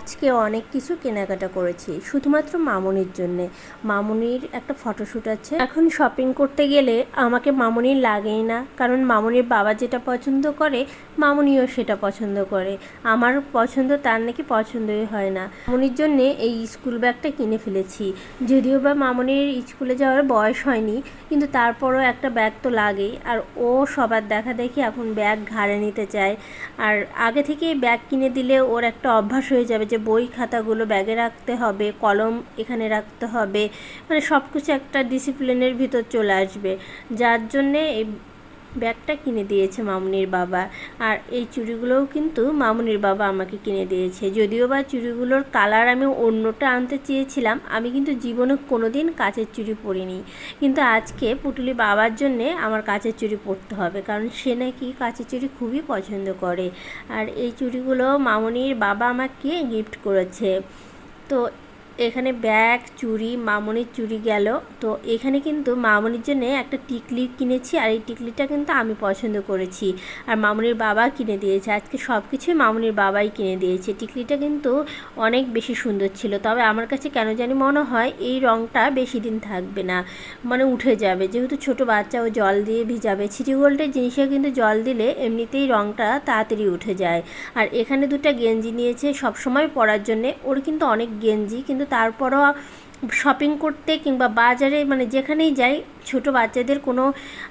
আজকে অনেক কিছু কেনাকাটা করেছি, শুধুমাত্র মামনির জন্যে। মামনির একটা ফটোশ্যুট আছে। এখন শপিং করতে গেলে আমাকে মামনির লাগেই না, কারণ মামনির বাবা যেটা পছন্দ করে, মামনিও সেটা পছন্দ করে। আমার পছন্দ, তার নাকি পছন্দই হয় না। মামনির জন্যে এই স্কুল ব্যাগটা কিনে ফেলেছি। যদিও বা মামনির স্কুলে যাওয়ার বয়স হয়নি, কিন্তু তারপরও একটা ব্যাগ তো লাগেই। আর ও সবার দেখা দেখি এখন ব্যাগ ঘাড়ে নিতে চায়। আর আগে থেকেই ব্যাগ কিনে দিলে ওর একটা অভ্যাস হয়ে যাবে যে বই খাতাগুলো ব্যাগে রাখতে হবে, কলম এখানে রাখতে হবে মানে সব কিছু একটা ডিসিপ্লিনের ভিতর চলে আসবে। যার জন্যে ব্যাগটা কিনে দিয়েছে মামুনির বাবা। আর এই চুড়িগুলোও কিন্তু মামুনির বাবা আমাকে কিনে দিয়েছে। যদিও বা চুড়িগুলোর কালার আমি অন্যটা আনতে চেয়েছিলাম, আমি কিন্তু জীবনে কোনো দিন কাচের চুড়ি পরিনি। কিন্তু আজকে পুটুলি বাবার জন্যে আমার কাচের চুড়ি পরতে হবে, কারণ সে নাকি কাচের চুড়ি খুবই পছন্দ করে। আর এই চুড়িগুলো মামুনির বাবা আমাকে গিফট করেছে। তো এখানে ব্যাগ, চুড়ি, মামনির চুড়ি গেল। তো এখানে কিন্তু মামনির জন্য একটা টিকলি কিনেছি আর এই টিকলিটা কিন্তু আমি পছন্দ করেছি। আর মামনির বাবা কিনে দিয়েছে। আজকে সব কিছুই মামনির বাবাই কিনে দিয়েছে। টিকলিটা কিন্তু অনেক বেশি সুন্দর ছিল। তবে আমার কাছে কেন জানি মনে হয় এই রঙটা বেশি দিন থাকবে না। মানে উঠে যাবে। যেহেতু ছোট বাচ্চা, ও জল দিয়ে ভিজাবে। ছিটি গোল্ডের জিনিসে কিন্তু জল দিলে এমনিতেই রঙটা তাড়াতাড়ি উঠে যায়। আর এখানে দুটো গেঞ্জি নিয়েছে সবসময় পরার জন্যে। ওর কিন্তু অনেক গেঞ্জি কিন্তু তারপরও শপিং করতে কিংবা বাজারে মানে যেখানেই যাই, ছোট বাচ্চাদের কোনো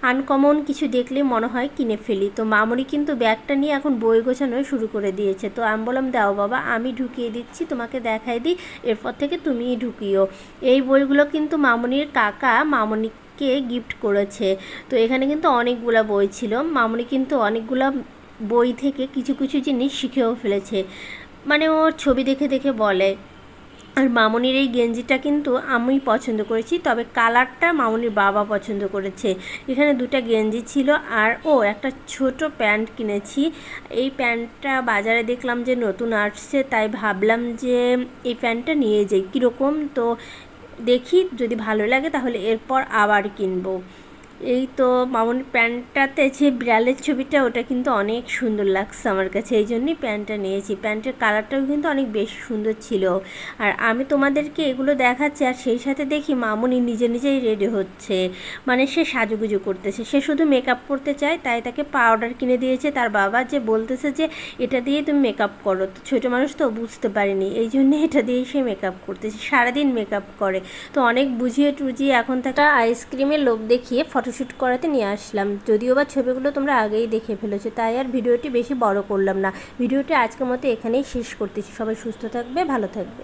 আনকমন কিছু দেখলে মনে হয় কিনে ফেলি। তো মামুনি কিন্তু ব্যাগটা নিয়ে এখন বই গোছানো শুরু করে দিয়েছে। তো আমি বললাম, দাও বাবা, আমি ঢুকিয়ে দিচ্ছি, তোমাকে দেখাই দিই, এরপর থেকে তুমিই ঢুকিও। এই বইগুলো কিন্তু মামুনির কাকা মামুনিকে গিফট করেছে। তো এখানে কিন্তু অনেকগুলো বই ছিল। মামুনি কিন্তু অনেকগুলো বই থেকে কিছু কিছু জিনিস শিখেও ফেলেছে। মানে ওর ছবি দেখে দেখে বলে। আর মামনির এই গেঞ্জিটা কিন্তু আমি পছন্দ করেছি, তবে কালারটা মামনির বাবা পছন্দ করেছে। এখানে দুটা গেঞ্জি ছিল আর ও একটা ছোট প্যান্ট কিনেছি। এই প্যান্টটা বাজারে দেখলাম যে নতুন আসছে, তাই ভাবলাম যে এই প্যান্টটা নিয়ে যাই। কীরকম? তো দেখি যদি ভালো লাগে তাহলে এরপর আবার কিনবো। এই তো মামুনি প্যান্টটাতে যে বিড়ালের ছবিটা, ওটা কিন্তু অনেক সুন্দর লাগছে আমার কাছে। এই জন্যই প্যান্টটা নিয়েছি। প্যান্টের কালারটাও কিন্তু অনেক বেশ সুন্দর ছিল। আর আমি তোমাদেরকে এগুলো দেখাচ্ছি, আর সেই সাথে দেখি মামুনি নিজে নিজেই রেডি হচ্ছে। মানে সে সাজুগুজু করতেছে। সে শুধু মেকআপ করতে চায়, তাই তাকে পাউডার কিনে দিয়েছে। তার বাবা যে বলতেছে যে, এটা দিয়ে তুমি মেকআপ করো। তো ছোটো মানুষ তো বুঝতে পারিনি। এই জন্যে এটা দিয়েই সে মেকআপ করতেছে। সারাদিন মেকআপ করে। তো অনেক বুঝিয়ে টুজিয়ে এখন তাকে আইসক্রিমের লোভ দেখিয়ে ফটো ফটোশ্যুট করাতে নিয়ে আসলাম। যদিও বা ছবিগুলো তোমরা আগেই দেখে ফেলেছো, তাই আর ভিডিওটি বেশি বড় করলাম না। ভিডিওটি আজকের মতো এখানেই শেষ করতেছি। সবাই সুস্থ থাকবে, ভালো থাকবে।